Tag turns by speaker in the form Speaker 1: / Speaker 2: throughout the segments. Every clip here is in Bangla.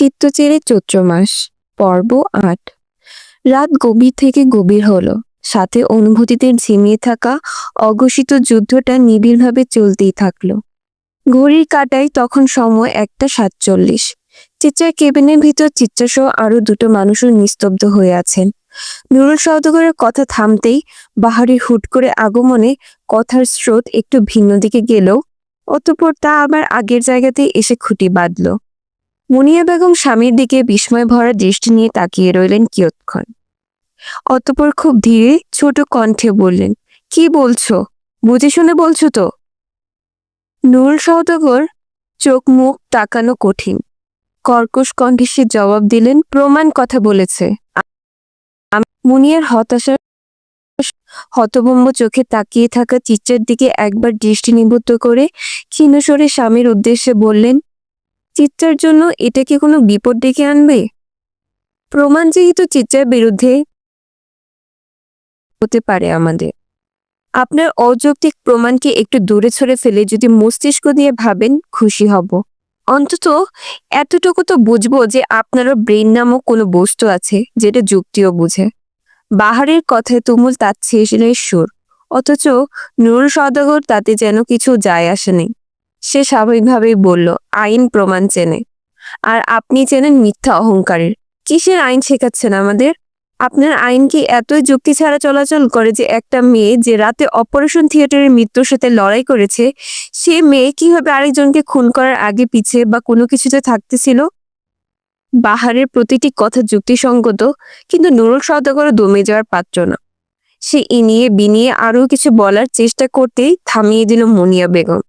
Speaker 1: চিত্তচেরে চৈত্র মাস, পর্ব আট। রাত গভীর থেকে গভীর হলো। সাথে অনুভূতিতে ঝিমিয়ে থাকা অঘোষিত যুদ্ধটা নিবিড়ভাবে চলতেই থাকল। ঘড়ির কাটায় তখন সময় একটা সাতচল্লিশ। চিত্রার কেবিনের ভিতর চিত্রাসহ আরও দুটো মানুষও নিস্তব্ধ হয়ে আছেন। নুরুল সওদাগরের কথা থামতেই বাহারির হুট করে আগমনে কথার স্রোত একটু ভিন্ন দিকে গেলেও, অতঃপর তা আবার আগের জায়গাতেই এসে খুঁটি বাঁধল। মুনিয়া বেগম স্বামীর দিকে বিস্ময় ভরা দৃষ্টি নিয়ে তাকিয়ে রইলেন কিয়ৎক্ষণ। অতপর খুব ধীরে ছোট কণ্ঠে বললেন, কি বলছো? বুঝে শুনে বলছো তো? নুরুল সওদাগর চোখ মুখ তাকানো কঠিন। কর্কশ কণ্ঠে সে জবাব দিলেন, প্রমাণ কথা বলেছে। মুনিয়ার হতাশা হতভম্ব চোখে তাকিয়ে থাকা চিত্রের দিকে একবার দৃষ্টি নিবদ্ধ করে ক্ষীণস্বরে স্বামীর উদ্দেশ্যে বললেন চিত্রার জন্য এটা কি কোনো বিপদ ডেকে আনবে? প্রমাণ যেহেতু চিত্রার বিরুদ্ধে হতে পারে আমাদের। আপনার অযৌক্তিক প্রমাণকে একটু দূরে ছড়ে ফেলে যদি মস্তিষ্ক দিয়ে ভাবেন, খুশি হব। অন্তত এতটুকু তো বুঝব যে আপনারও ব্রেন নামক কোনো বস্তু আছে যেটা যুক্তিও বুঝে। বাহারের কথায় তুমুল তাচ্ছিলের সুর। অথচ নুরুল সদাগর তাতে যেন কিছু যায় আসেনি সে স্বাভাবিকভাবেই বলল, আইন প্রমাণ চেনে। আর আপনি চেনেন মিথ্যা অহংকারের। কিসের আইন শেখাচ্ছেন আমাদের? আপনার আইন কি এতই যুক্তি ছাড়া চলাচল করে যে একটা মেয়ে যে রাতে অপারেশন থিয়েটারের মৃত্যুর সাথে লড়াই করেছে, সে মেয়ে কীভাবে আরেকজনকে খুন করার আগে পিছে বা কোনো কিছুতে থাকতেছিল? বাহারের প্রতিটি কথা যুক্তিসঙ্গত, কিন্তু নুরুল সওদাগর দমে যাওয়ার পাত্র না। সে ইনিয়ে বিনিয়ে আরও কিছু বলার চেষ্টা করতেই থামিয়ে দিল মুনিয়া বেগম।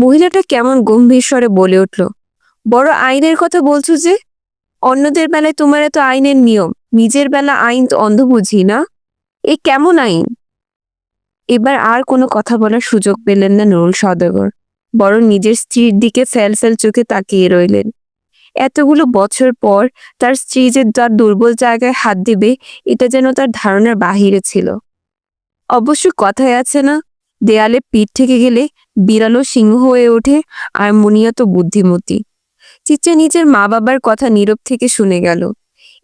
Speaker 1: মহিলাটা কেমন গম্ভীর স্বরে বলে উঠল, বড় আইনের কথা বলছো যে? অন্যদের বেলায় তোমার এত আইনের নিয়ম, নিজের বেলা আইন তো অন্ধ বুঝি না? এ কেমন আইন? এবার আর কোনো কথা বলার সুযোগ পেলেন না নুরুল সদাগর, বরং নিজের স্ত্রীর দিকে ফেল ফেল চোখে তাকিয়ে রইলেন। এতগুলো বছর পর তার স্ত্রী যে তার দুর্বল জায়গায় হাত দিবে, এটা যেন তার ধারণার বাহিরে ছিল। অবশ্য কথায় আছে না, দেয়ালে পিঠ থেকে গেলে বিড়ালও সিংহ হয়ে ওঠে আর মুনিয়া তো বুদ্ধিমতী। চিত্রা নিজের মা বাবার কথা নীরব থেকে শুনে গেল।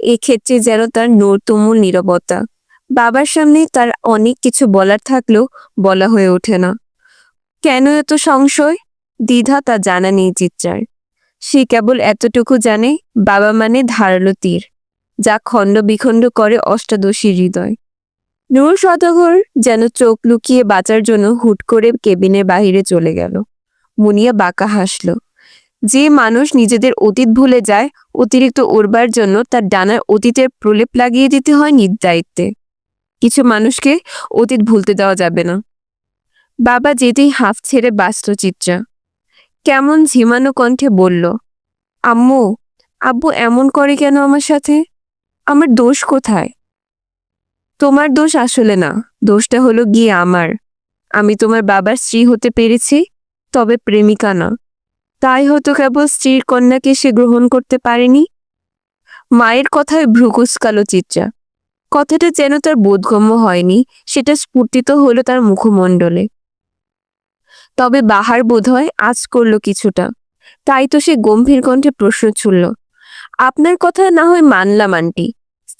Speaker 1: এক্ষেত্রে যেন তার নোর তুমুল নীরবতা। বাবার সামনে তার অনেক কিছু বলার থাকলেও বলা হয়ে ওঠে না। কেন এত সংশয়? দ্বিধা তা জানা নেই চিত্রার। সে কেবল এতটুকু জানে, বাবা মানে ধারালো তীর, যা খণ্ড বিখণ্ড করে অষ্টাদশী হৃদয়। নুর সদাগর যেন চোখ লুকিয়ে বাঁচার জন্য হুট করে কেবিনের বাহিরে চলে গেল। মুনিয়া বাঁকা হাসল। যে মানুষ নিজেদের অতীত ভুলে যায়, অতিরিক্ত উড়বার জন্য তার ডানার অতীতের প্রলেপ লাগিয়ে দিতে হয় নিজ দায়িত্বে কিছু মানুষকে অতীত ভুলতে দেওয়া যাবে না। বাবা যেতেই হাফ ছেড়ে বাঁচত চিত্রা। কেমন ঝিমানো কণ্ঠে বলল, আম্মু, আব্বু এমন করে কেন আমার সাথে? আমার দোষ কোথায়? তোমার দোষ আসলে না, দোষটা হলো গিয়ে আমার। আমি তোমার বাবার স্ত্রী হতে পেরেছি, তবে প্রেমিকা না। তাই হয়তো কেবল স্ত্রীর কন্যাকে সে গ্রহণ করতে পারেনি। মায়ের কথায় ভ্রুকুসকালো চিত্রা। কথাটা যেন তার বোধগম্য হয়নি, সেটা স্ফুর্তিত হলো তার মুখমণ্ডলে। তবে বাহার বোধহয় আজ করল কিছুটা। তাই তো সে গম্ভীর কণ্ঠে প্রশ্ন ছুড়ল, আপনার কথা না হয় মানলাম, আন্টি।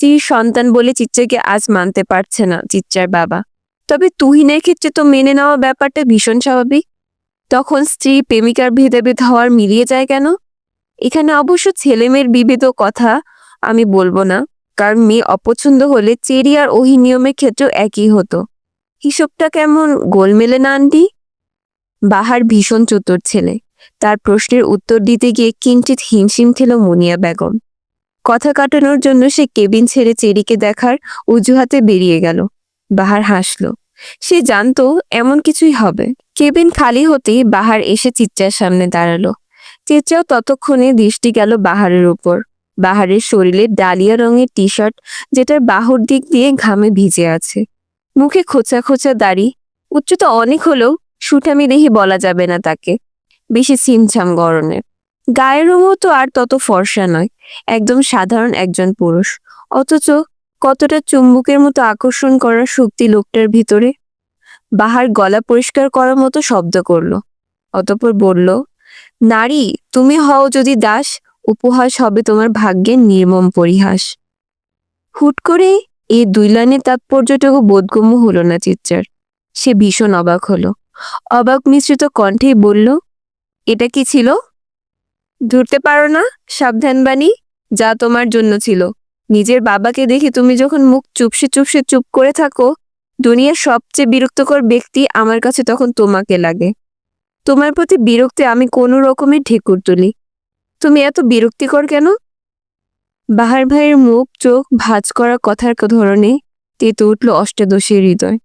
Speaker 1: স্ত্রীর সন্তান বলে চিত্রাকে আজ মানতে পারছে না চিচ্চার বাবা। তবে তুহিনের ক্ষেত্রে তো মেনে নেওয়া ব্যাপারটা ভীষণ স্বাভাবিক। তখন স্ত্রী প্রেমিকার ভেদাভেদ হওয়ার মিলিয়ে যায় কেন? এখানে অবশ্য ছেলেমেয়ের বিভেদ কথা আমি বলব না, কারণ মেয়ে অপছন্দ হলে চেরি আর ওহি নিয়মের ক্ষেত্রেও একই হতো। হিসবটা কেমন গোলমেলে না, আন্টি? বাহার ভীষণ চতুর ছেলে। তার প্রশ্নের উত্তর দিতে গিয়ে কিঞ্চিত হিমশিম খেল মুনিয়া বেগম। কথা কাটানোর জন্য সে কেবিন ছেড়ে চেরিকে দেখার অজুহাতে বেরিয়ে গেল। বাহার হাসল। সে জানতো এমন কিছুই হবে। কেবিন খালি হতেই বাহার এসে চিত্রার সামনে দাঁড়াল। চিত্রাও ততক্ষণে দৃষ্টি গেল বাহারের উপর। বাহারের শরীরে ডালিয়া রঙের টি শার্ট যেটার বাহুর দিক দিয়ে ঘামে ভিজে আছে। মুখে খোঁচা খোঁচা দাড়ি, উচ্চতা অনেক হলেও সুঠামি দেহি বলা যাবে না তাকে। বেশি ছিমছাম গরনের গায়ের রঙও তো আর তত ফর্সা নয়, একদম সাধারণ একজন পুরুষ। অথচ কতটা চুম্বকের মতো আকর্ষণ করার শক্তি লোকটার ভিতরে। বাহার গলা পরিষ্কার করার মতো শব্দ করল, অতপর বলল, নারী, তুমি হও যদি দাস, উপহাস হবে তোমার ভাগ্যের নির্মম পরিহাস। হুট করে এই দুই লাইনের তাৎপর্যটুকু বোধগম্য হলো না চিচ্চার সে ভীষণ অবাক হলো। অবাক মিশ্রিত কণ্ঠেই বলল, এটা কি ছিল? ধরতে পারো না সাবধান বাণী যা তোমার জন্য ছিল। নিজের বাবাকে দেখে তুমি যখন মুখ চুপসে চুপসে চুপ করে থাকো, দুনিয়ার সবচেয়ে বিরক্তকর ব্যক্তি আমার কাছে তখন তোমাকে লাগে। তোমার প্রতি বিরক্তি আমি কোনো রকমের ঠেকুর তুলি। তুমি এত বিরক্তিকর কেন? বাহার ভাইয়ের মুখ চোখ ভাঁজ করা কথার ধরনে তেতে উঠল অষ্টাদশীর হৃদয়।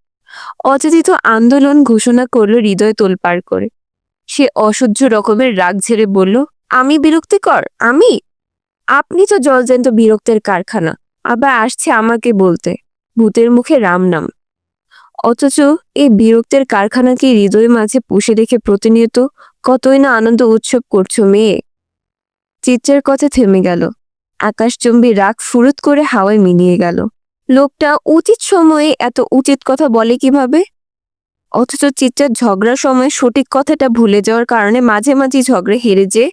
Speaker 1: অযাচিত আন্দোলন ঘোষণা করল হৃদয় তোলপাড় করে। সে অসহ্য রকমের রাগ ঝেড়ে বলল আমি বিরক্তিকর? আমি? আপনি তো জলজ্যান্ত বিরক্তের কারখানা। আবার আসছে আমাকে বলতে। ভূতের মুখে রাম নাম অথচ এই বিরক্তের কারখানাকে হৃদয় মাঝে পুষে রেখে প্রতিনিয়ত কতই না আনন্দ উৎসব করছ মেয়ে? চিত্রের কথা থেমে গেল। আকাশচম্বী রাগ ফুরুত করে হাওয়ায় মিলিয়ে গেল। লোকটা উচিত সময়ে এত উচিত কথা বলে কীভাবে? অথচ চিত্রার ঝগড়ার সময় সঠিক কথাটা ভুলে যাওয়ার কারণে মাঝে মাঝে ঝগড়ে হেরে যে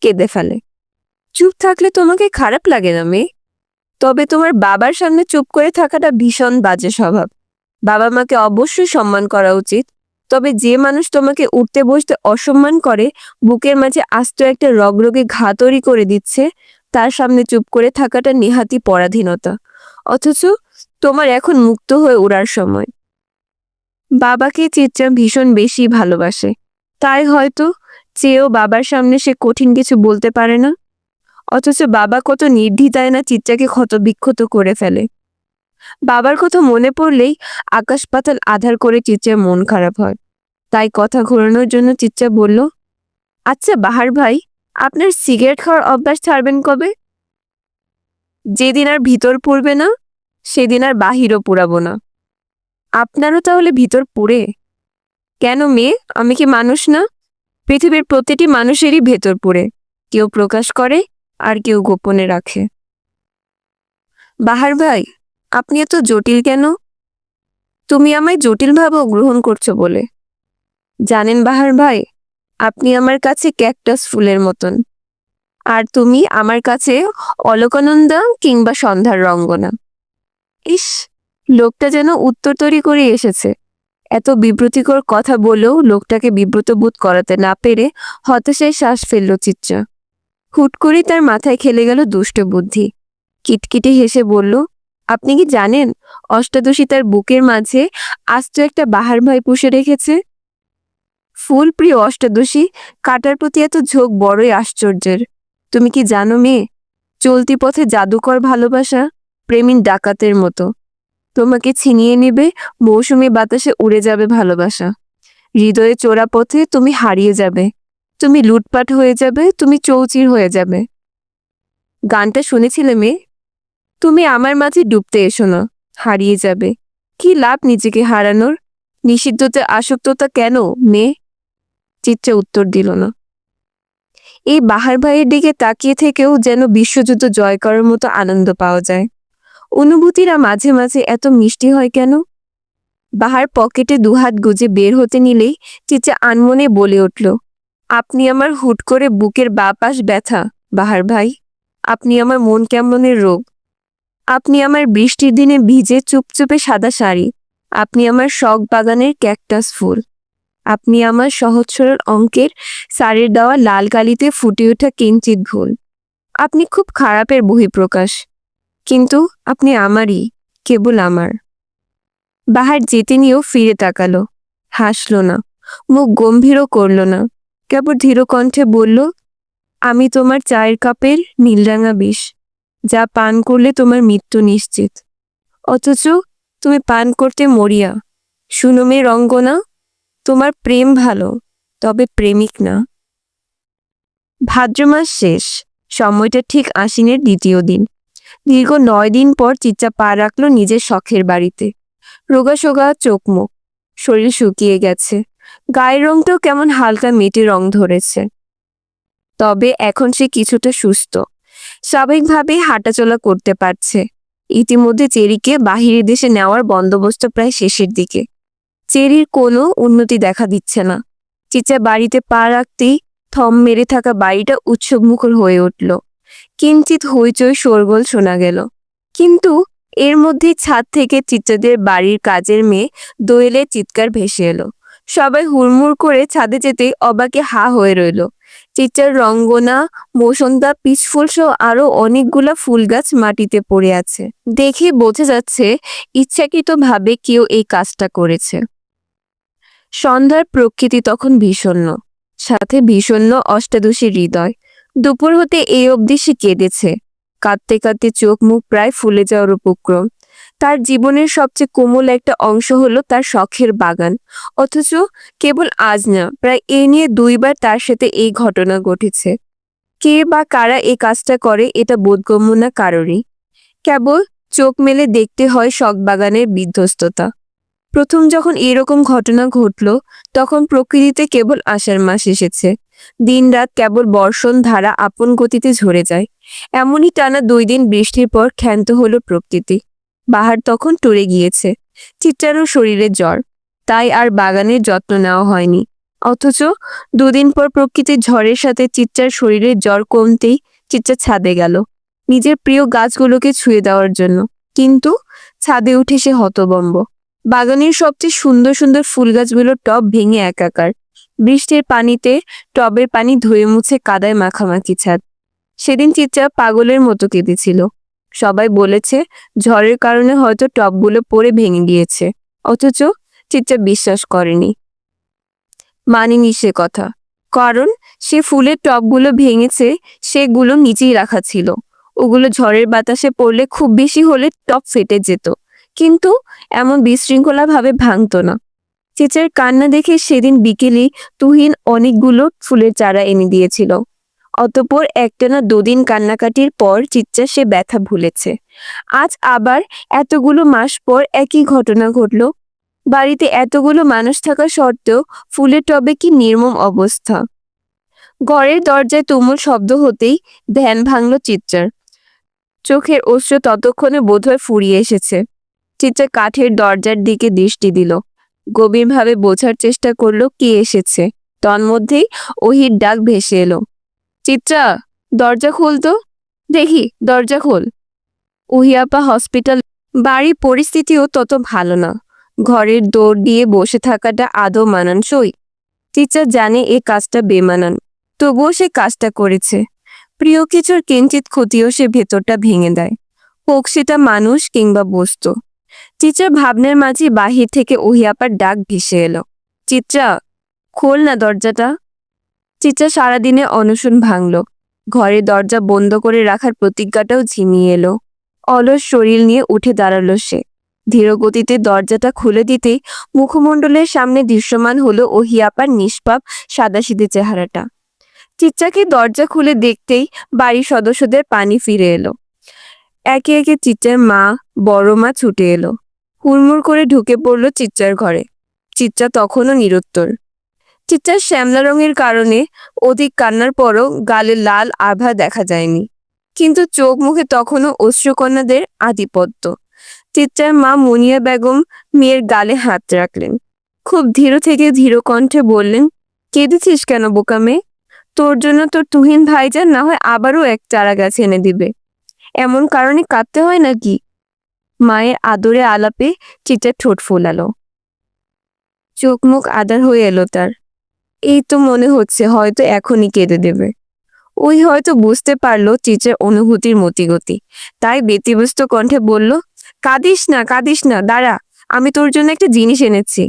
Speaker 1: কেঁদে ফেলে। চুপ থাকলে তোমাকে খারাপ লাগে না, মেয়ে। তবে তোমার বাবার সামনে চুপ করে থাকাটা ভীষণ বাজে স্বভাব। বাবা মাকে অবশ্যই সম্মান করা উচিত। তবে যে মানুষ তোমাকে উঠতে বসতে অসম্মান করে, বুকের মাঝে আস্ত একটা রগরগে ঘা তৈরি করে দিচ্ছে, তার সামনে চুপ করে থাকাটা নেহাতি পরাধীনতা। অথচ তোমার এখন মুক্ত হয়ে ওড়ার সময়। বাবাকে চিত্রা ভীষণ বেশি ভালোবাসে। তাই হয়তো চেয়েও বাবার সামনে সে কঠিন কিছু বলতে পারে না। অথচ বাবা কত নির্দ্বিধায় না চিত্রাকে ক্ষতবিক্ষত করে ফেলে। বাবার কথা মনে পড়লেই আকাশ পাতাল আধার করে চিত্রার মন খারাপ হয়। তাই কথা ঘোরানোর জন্য চিত্রা বলল আচ্ছা বাহার ভাই, আপনার সিগারেট খাওয়ার অভ্যাস ছাড়বেন কবে? যেদিন আর ভিতর পড়বে না, সেদিন আর বাহিরও পুরাবো না। আপনারও তাহলে ভিতর পুড়ে? কেন মেয়ে? আমি কি মানুষ না? পৃথিবীর প্রতিটি মানুষেরই ভেতর পড়ে। কেউ প্রকাশ করে আর কেউ গোপনে রাখে। বাহার ভাই, আপনি এত জটিল কেন? তুমি আমায় জটিলভাবেও গ্রহণ করছ বলে। জানেন বাহার ভাই, আপনি আমার কাছে ক্যাকটাস ফুলের মতন। আর তুমি আমার কাছে অলকানন্দা কিংবা সন্ধ্যার রঙ্গনা। ইস, লোকটা যেন উত্তর তৈরি করে এসেছে। এত বিব্রতিকর কথা বলেও লোকটাকে বিব্রত বোধ করাতে না পেরে হতাশায় শ্বাস ফেলল চিত্রা। হুট করেই তার মাথায় খেলে গেল দুষ্ট বুদ্ধি। কিটকিটে হেসে বলল, আপনি কি জানেন, অষ্টাদশী তার বুকের মাঝে আস্ত একটা বাহার ভাই পুষে রেখেছে? ফুল প্রিয় অষ্টাদশী, কাটার প্রতি এত ঝোঁক বড়ই আশ্চর্যের। তুমি কি জানো মেয়ে, চলতি পথে জাদুকর ভালোবাসা প্রেমিন ডাকাতের মতো। তোমাকে ছিনিয়ে নেবে, মৌসুমি বাতাসে উড়ে যাবে ভালোবাসা। হৃদয়ে চোরা পথে তুমি হারিয়ে যাবে। তুমি লুটপাট হয়ে যাবে, তুমি চৌচির হয়ে যাবে। গানটা শুনেছিলে মেয়ে, তুমি আমার মাঝে ডুবতে এসো না, হারিয়ে যাবে। কি লাভ নিজেকে হারানোর? নিষিদ্ধতে আসক্ততা কেন, মেয়ে? চিত্রা উত্তর দিল না। এই বাহার ভাইয়ের দিকে তাকিয়ে থেকেও যেন বিশ্বযুদ্ধ জয় করার মতো আনন্দ পাওয়া যায়। অনুভূতিরা মাঝে মাঝে এত মিষ্টি হয় কেন? বাহার পকেটে দুহাত গুজে বের হতে নিলেই চিচা আনমনে বলে উঠল, আপনি আমার হুট করে বুকের বা পাশ ব্যথা, বাহার ভাই। আপনি আমার মন কেমনের রোগ। আপনি আমার বৃষ্টির দিনে ভিজে চুপচুপে সাদা শাড়ি। আপনি আমার শখ বাগানের ক্যাকটাস ফুল। আপনি আমার সহজ সরল অঙ্কের সারের দেওয়া লাল কালিতে ফুটে ওঠা কিঞ্চিত ভুল। আপনি খুব খারাপের বহিঃপ্রকাশ। কিন্তু আপনি আমারই, কেবল আমার। বাহার যেতে নিয়েও ফিরে তাকালো। হাসল না। মুখ গম্ভীরও করল না। কেবল ধীর কণ্ঠে বলল, আমি তোমার চায়ের কাপের নীলরাঙা বিষ, যা পান করলে তোমার মৃত্যু নিশ্চিত। অথচ তুমি পান করতে মরিয়া। শুনো মেয়ে রঙ্গনা, তোমার প্রেম ভালো, তবে প্রেমিক না। ভাদ্র মাস শেষ। সময়টা ঠিক আশ্বিনের দ্বিতীয় দিন। দীর্ঘ নয় দিন পর চিচ্চা পা রাখল নিজের শখের বাড়িতে। রোগা সোগা চোখ মুখ, শরীর শুকিয়ে গেছে। গায়ের রংটাও কেমন হালকা মেটে রং ধরেছে। তবে এখন সে কিছুটা সুস্থ। স্বাভাবিকভাবে হাঁটাচলা করতে পারছে। ইতিমধ্যে চেরিকে বাহিরের দেশে নেওয়ার বন্দোবস্ত প্রায় শেষের দিকে। চেরির কোনো উন্নতি দেখা দিচ্ছে না। চিচা বাড়িতে পা রাখতেই থম মেরে থাকা বাড়িটা উৎসবমুখর হয়ে উঠল। কিঞ্চিত হইচই শোরগোল শোনা গেল। কিন্তু এর মধ্যেই ছাদ থেকে চিত্রাদের বাড়ির কাজের মেয়ে দোয়েলের চিৎকার ভেসে এলো। সবাই হুড়মুড় করে ছাদে যেতেই অবাকে হা হয়ে রইল। চিত্রার রঙ্গনা মৌসন্দা পিচফুল সহ আরও অনেকগুলা ফুল গাছ মাটিতে পড়ে আছে। দেখে বোঝা যাচ্ছে ইচ্ছাকৃতভাবে কেউ এই কাজটা করেছে। সন্ধ্যার প্রকৃতি তখন বিষণ্ণ। সাথে বিষণ্ণ অষ্টাদশী হৃদয়। দুপুর হতে এই অবধি সে কেঁদেছে। কাঁদতে কাঁদতে চোখ মুখ প্রায় ফুলে যাওয়ার উপক্রম। তার জীবনের সবচেয়ে কোমল একটা অংশ হলো তার শখের বাগান। অথচ কেবল আজ না, প্রায় এ নিয়ে দুইবার তার সাথে এই ঘটনা ঘটেছে। কে বা কারা এই কাজটা করে এটা বোধগম্য না কারোরই। কেবল চোখ মেলে দেখতে হয় শখ বাগানের বিধ্বস্ততা। প্রথম যখন এরকম ঘটনা ঘটল, তখন প্রকৃতিতে কেবল আষাঢ় মাস এসেছে। দিনরাত কেবল বর্ষণ ধারা আপন গতিতে ঝরে যায়। এমনই টানা দুই দিন বৃষ্টির পর ক্ষান্ত হলো প্রকৃতি। বাহার তখন টরে গিয়েছে, চিত্রারও শরীরে জ্বর। তাই আর বাগানের যত্ন নেওয়া হয়নি। অথচ দুদিন পর প্রকৃতির ঝড়ের সাথে চিত্রার শরীরের জ্বর কমতেই চিত্রা ছাদে গেল। নিজের প্রিয় গাছগুলোকে ছুঁয়ে দেওয়ার জন্য। কিন্তু ছাদে উঠে সে হতবম্ব। বাগানের সবচেয়ে সুন্দর সুন্দর ফুল গাছগুলোর টব ভেঙে একাকার। বৃষ্টির পানিতে টবের পানি ধুয়ে মুছে কাদায় মাখামাখি ছাদ। সেদিন চিত্রা পাগলের মতো কেঁদেছিল। সবাই বলেছে, ঝড়ের কারণে হয়তো টবগুলো পড়ে ভেঙে গিয়েছে। অথচ চিত্রা বিশ্বাস করেনি। মানিনি সে কথা। কারণ সে ফুলের টবগুলো ভেঙেছে, সেগুলো নিচেই রাখা ছিল। ওগুলো ঝড়ের বাতাসে পড়লে খুব বেশি হলে টব ফেটে যেত। কিন্তু এমন বিশৃঙ্খলাভাবে ভাঙতো না। চেচার কান্না দেখে সেদিন বিকেলে তুহিন অনেকগুলো ফুলের চারা এনে দিয়েছিল। অতপর একটানা দুদিন কান্নাকাটির পর চিচ্চা সে ব্যথা ভুলেছে। আজ আবার এতগুলো মাস পর একই ঘটনা ঘটল। বাড়িতে এতগুলো মানুষ থাকা সত্ত্বেও ফুলের টবে কি নির্মম অবস্থা। ঘরের দরজায় তুমুল শব্দ হতেই ধ্যান ভাঙল চিচ্চার চোখের অশ্রু ততক্ষণে বোধহয় ফুরিয়ে এসেছে। চিত্রা কাঠের দরজার দিকে দৃষ্টি দিল। গভীরভাবে বোঝার চেষ্টা করল কে এসেছে। তন্মধ্যেই ওহির ডাক ভেসে এলো। চিত্রা, দরজা খোল তো। দেখি, দরজা খোল। উহিয়াপা হসপিটাল বাড়ির পরিস্থিতিও তত ভালো না। ঘরের দৌড় দিয়ে বসে থাকাটা আদৌ মানানসই? চিত্রা জানে এ কাজটা বেমানান, তবুও সে কাজটা করেছে। প্রিয় কিছুর কিঞ্চিত ক্ষতিও সে ভেতরটা ভেঙে দেয়। হোক সেটা মানুষ কিংবা বস্তু। চিত্রার ভাবনের মাঝে বাহির থেকে ওহিয়াপার ডাক ভেসে এলো। চিত্রা, খোল না দরজাটা। চিত্রা সারাদিনে অনশন ভাঙল। ঘরের দরজা বন্ধ করে রাখার প্রতিজ্ঞাটাও ঝিমিয়ে এলো। অলস শরীর নিয়ে উঠে দাঁড়াল সে। ধীরগতিতে দরজাটা খুলে দিতেই মুখমণ্ডলের সামনে দৃশ্যমান হলো ওহিয়াপার নিষ্পাপ, সাদাসিধে চেহারাটা। চিত্রাকে দরজা খুলে দেখতেই বাড়ির সদস্যদের পানি ফিরে এলো। একে একে চিত্রার মা, বড় মা ছুটে এলো। হুড়মুড় করে ঢুকে পড়ল চিত্রার ঘরে। চিচ্চা তখনও নিরুত্তর। চিত্রার শ্যামলা রঙের কারণে অধিক কান্নার পরও গালে লাল আভা দেখা যায়নি। কিন্তু চোখ মুখে তখনও অশ্রুকন্যাদের আধিপত্য। চিত্রার মা মুনিয়া বেগম মেয়ের গালে হাত রাখলেন। খুব ধীর থেকে ধীর কণ্ঠে বললেন, কেঁদেছিস কেন বোকা মেয়ে? তোর জন্য তোর তুহিন ভাইজান না হয় আবারও এক চারা গাছ এনে দিবে। এমন কারণে কাঁদতে হয় নাকি? মায়ের আদরে আলাপে চিত্রার ঠোঁট ফোলালো। চোখ মুখ আদার হয়ে এলো তার। এই তো মনে হচ্ছে হয়তো এখনই কেঁদে দেবে। ওই হয়তো বুঝতে পারল চিত্রের অনুভূতির মতিগতি। তাই ব্যতিব্যস্ত কণ্ঠে বলল, কাঁদিস না কাঁদিস না, দাঁড়া, আমি তোর জন্য একটা জিনিস এনেছি।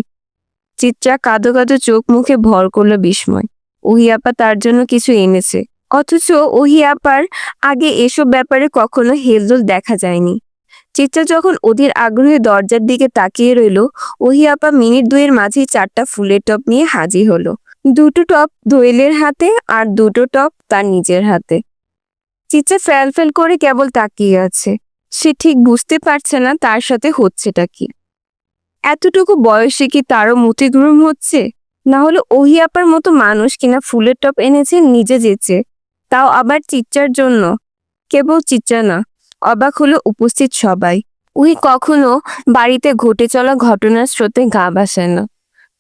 Speaker 1: চিত্রা কাঁদো কাঁদো চোখ মুখে ভর করল বিস্ময়। ওহিয়াপা তার জন্য কিছু এনেছে। অথচ ওহিয়াপার আগে এসব ব্যাপারে কখনো হেলদোল দেখা যায়নি। চিত্রা যখন ওদের আগ্রহে দরজার দিকে তাকিয়ে রইল ওহিয়াপা মিনিট দুয়ের মাঝেই চারটা ফুলের টপ নিয়ে হাজির হলো। দুটো টপ দোয়েলের হাতে আর দুটো টপ তার নিজের হাতে। চিত্রা ফেল ফেল করে কেবল তাকিয়ে আছে। সে ঠিক বুঝতে পারছে না তার সাথে হচ্ছেটা কি। এতটুকু বয়সে কি তারও মতিগ্রম হচ্ছে? না হলে ওহিয়াপার মতো মানুষ কিনা ফুলের টপ এনেছে নিজে যেচে। তাও আবার চিচ্চার জন্য। কেবল চিচ্চা না, অবাক হলো উপস্থিত সবাই। ওই কখনো বাড়িতে ঘটে চলা ঘটনার স্রোতে গা ভাসায় না।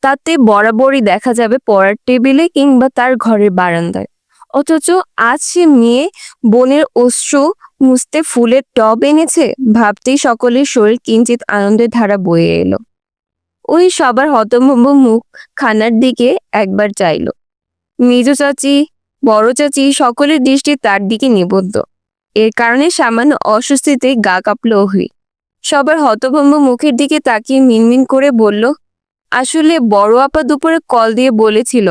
Speaker 1: তাতে বরাবরই দেখা যাবে পড়ার টেবিলে কিংবা তার ঘরের বারান্দায়। অথচ আজ সে মেয়ে বোনের অশ্রু মুছতে ফুলের টব এনেছে, ভাবতেই সকলের শরীর কিঞ্চিত আনন্দের ধারা বয়ে এলো। ওই সবার হতভম্ব মুখ খানার দিকে একবার চাইলো। মেজ চাচি বড় চাচি সকলের দৃষ্টি তার দিকে নিবদ্ধ। এর কারণে সামান্য অস্বস্তিতে গা কাঁপল ওহি সবার হতভম্ব মুখের দিকে তাকিয়ে মিনমিন করে বলল, আসলে বড় আপা দুপুরে কল দিয়ে বলেছিল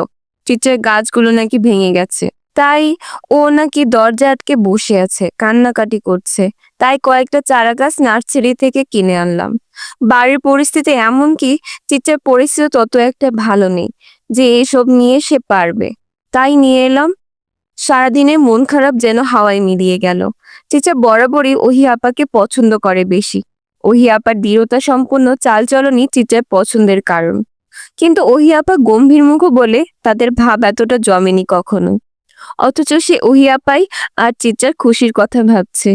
Speaker 1: চিচার গাছগুলো নাকি ভেঙে গেছে। তাই ও নাকি দরজা আটকে বসে আছে, কান্নাকাটি করছে। তাই কয়েকটা চারা গাছ নার্সারি থেকে কিনে আনলাম। বাড়ির পরিস্থিতি এমন কি চিচার পরিস্থিতি তত একটা ভালো নেই, যে এসব নিয়ে সে পারবে। তাই নিয়ে এলাম সারাদিনে মন খারাপ যেন হাওয়ায় মিলিয়ে গেল। চেচা বরাবরই ওহি আপাকে পছন্দ করে বেশি। ওহি আপার দৃঢ়তা সম্পন্ন চালচলনই চিচার পছন্দের কারণ। কিন্তু ওহি আপা গম্ভীর মুখ বলে তাদের ভাব এতটা জমেনি কখনো। অথচ সে ওহি আপাই আর চিচার খুশির কথা ভাবছে।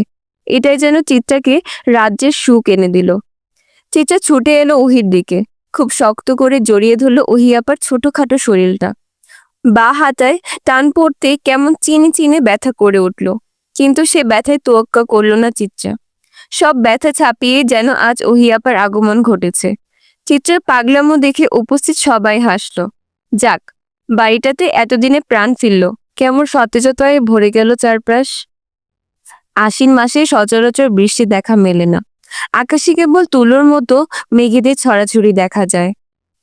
Speaker 1: এটাই যেন চিত্রাকে রাজ্যের সুখ এনে দিল। চিচা ছুটে এলো ওহির দিকে। খুব শক্ত করে জড়িয়ে ধরলো ওহি আপার ছোটখাটো শরীরটা। বা হাতায় টান পড়তে কেমন চিনে চিনে ব্যথা করে উঠল। কিন্তু সে ব্যথায় তোয়াক্কা করল না চিত্রা। সব ব্যথা ছাপিয়ে যেন আজ ওহিয়াপার আগমন ঘটেছে। চিত্রার পাগলামো দেখে উপস্থিত সবাই হাসল। যাক, বাড়িটাতে এতদিনে প্রাণ ফিরল। কেমন সতেজতায় ভরে গেল চারপাশ। আশ্বিন মাসে সচরাচর বৃষ্টি দেখা মেলে না। আকাশে কেবল তুলোর মতো মেঘেদের ছড়াছড়ি দেখা যায়।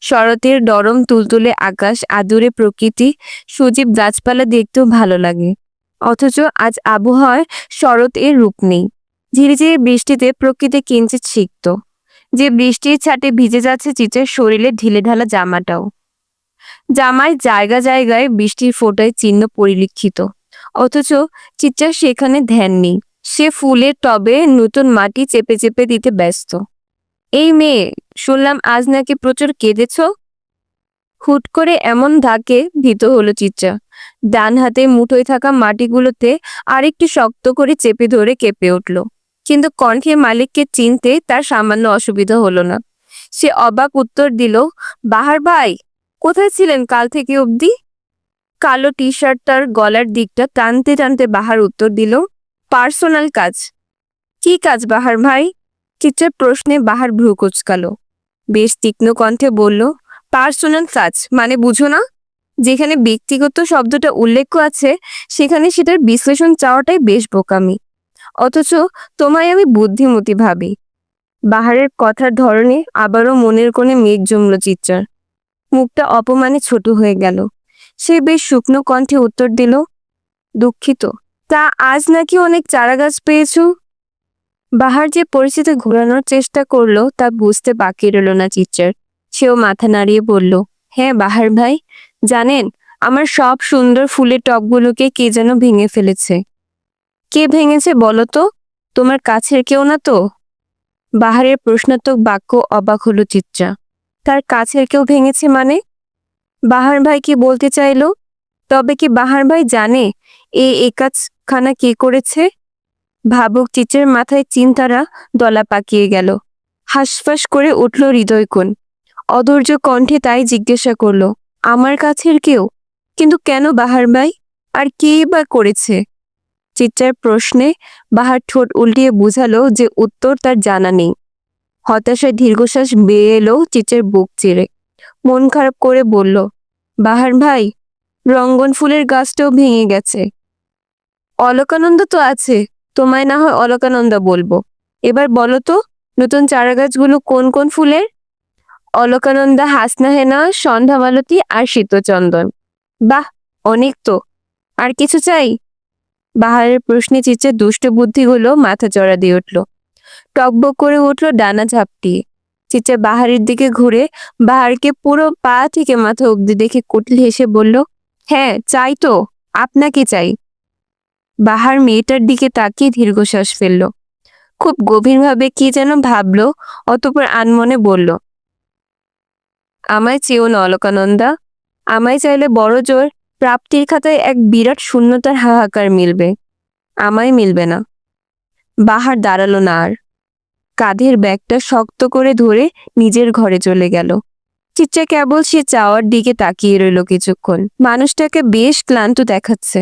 Speaker 1: শরতের নরম তুলতুলে আকাশ, আদুরে প্রকৃতি, সজীব গাছপালা দেখতেও ভালো লাগে। অথচ আজ আবহাওয়ায় শরৎ এর রূপ নেই। ঝিরিঝিরি বৃষ্টিতে প্রকৃতি কিঞ্চিত সিক্ত। যে বৃষ্টির ছাটে ভিজে যাচ্ছে চিচের শরীরে ঢিলে ঢালা জামাটাও। জামায় জায়গা জায়গায় বৃষ্টির ফোঁটায় চিহ্ন পরিলক্ষিত। অথচ চিচার সেখানে ধ্যান নেই। সে ফুলের টবে নতুন মাটি চেপে চেপে দিতে ব্যস্ত। এই মেয়ে, শুনলাম আজ নাকি প্রচুর কেঁদেছ? হুট করে এমন ধাকে ভীত হলো চিচ্চা। ডান হাতে মুঠোয় থাকা মাটিগুলোতে আরেকটু শক্ত করে চেপে ধরে কেঁপে উঠল। কিন্তু কণ্ঠের মালিককে চিনতে তার সামান্য অসুবিধা হলো না। সে অবাক উত্তর দিল, বাহার ভাই, কোথায় ছিলেন কাল থেকে অবধি? কালো টি শার্টটার গলার দিকটা টানতে টানতে বাহার উত্তর দিল, পার্সোনাল কাজ। কি কাজ বাহার ভাই? চিত্রের প্রশ্নে বাহার ভ্রু কুচকালো। বেশ তীক্ষ্ণ কণ্ঠে বলল পার্সোনাল কাজ মানে বুঝো না? যেখানে ব্যক্তিগত শব্দটা উল্লেখ আছে, সেখানে সেটার বিশ্লেষণ চাওয়াটাই বেশ বোকামি। অথচ তোমায় আমি বুদ্ধিমতী ভাবি। বাহারের কথার ধরনে আবারও মনের কোণে মেঘ জমল চিত্রার মুখটা অপমানে ছোট হয়ে গেল। সে বেশ শুকনো কণ্ঠে উত্তর দিল, দুঃখিত। তা আজ নাকি অনেক চারাগাছ পেয়েছ? বাহার যে পরিচিতি ঘোরানোর চেষ্টা করল, তা বুঝতে বাকি রইল না চিত্রার সেও মাথা নাড়িয়ে বলল হ্যাঁ বাহার ভাই, জানেন, আমার সব সুন্দর ফুলের টবগুলোকে কে যেন ভেঙে ফেলেছে। কে ভেঙেছে বলো তো? তোমার কাছের কেউ না তো? বাহারের প্রশ্নাত্মক বাক্য অবাক হলো চিত্রা তার কাছের কেউ ভেঙেছে মানে? বাহার ভাই কি বলতে চাইলো? তবে কি বাহার ভাই জানে, এ একাজখানা কে করেছে? ভাবুক চিচের মাথায় চিন্তারা দলা পাকিয়ে গেল। হাসফাস করে উঠল হৃদয়কোণ। অধৈর্য কণ্ঠে তাই জিজ্ঞাসা করল, আমার কাছের কেউ? কিন্তু কেন বাহার ভাই? আর কে বা করেছে? চিচ্চার প্রশ্নে বাহার ঠোঁট উল্টিয়ে বুঝালো যে উত্তর তার জানা নেই। হতাশায় দীর্ঘশ্বাস বেয়ে এলো চিচের বুক চিরে। মন খারাপ করে বলল, বাহার ভাই, রঙ্গন ফুলের গাছটাও ভেঙে গেছে। অলকানন্দ তো আছে। তোমায় না হয় অলকানন্দা বলব। এবার বলো তো, নতুন চারা গাছগুলো কোন কোন ফুলের? অলকানন্দা হাসনা হেনা সন্ধ্যামালতী আর শীতচন্দন। বাহ, অনেক তো। আর কিছু চাই? বাহারের প্রশ্নে চিচ্ছে দুষ্ট বুদ্ধিগুলো মাথা চড়া দিয়ে উঠল। টকবক করে উঠল ডানা ঝাপটিয়ে চিচ্ছে বাহারের দিকে ঘুরে বাহারকে পুরো পা থেকে মাথা অব্দি দেখে কুটলি হেসে বলল হ্যাঁ চাই তো। আপনাকে চাই। বাহার মেয়েটার দিকে তাকিয়ে দীর্ঘশ্বাস ফেলল। খুব গভীরভাবে কি যেন ভাবলো, অতপর আনমনে বলল, আমায় চেয়েও না অলকানন্দা। আমায় চাইলে বড় জোর প্রাপ্তির খাতায় এক বিরাট শূন্যতার হাহাকার মিলবে। আমায় মিলবে না। বাহার দাঁড়াল না আর। কাঁধের ব্যাগটা শক্ত করে ধরে নিজের ঘরে চলে গেল। চিচ্চা কেবল সে চাওয়ার দিকে তাকিয়ে রইল কিছুক্ষণ। মানুষটাকে বেশ ক্লান্ত দেখাচ্ছে।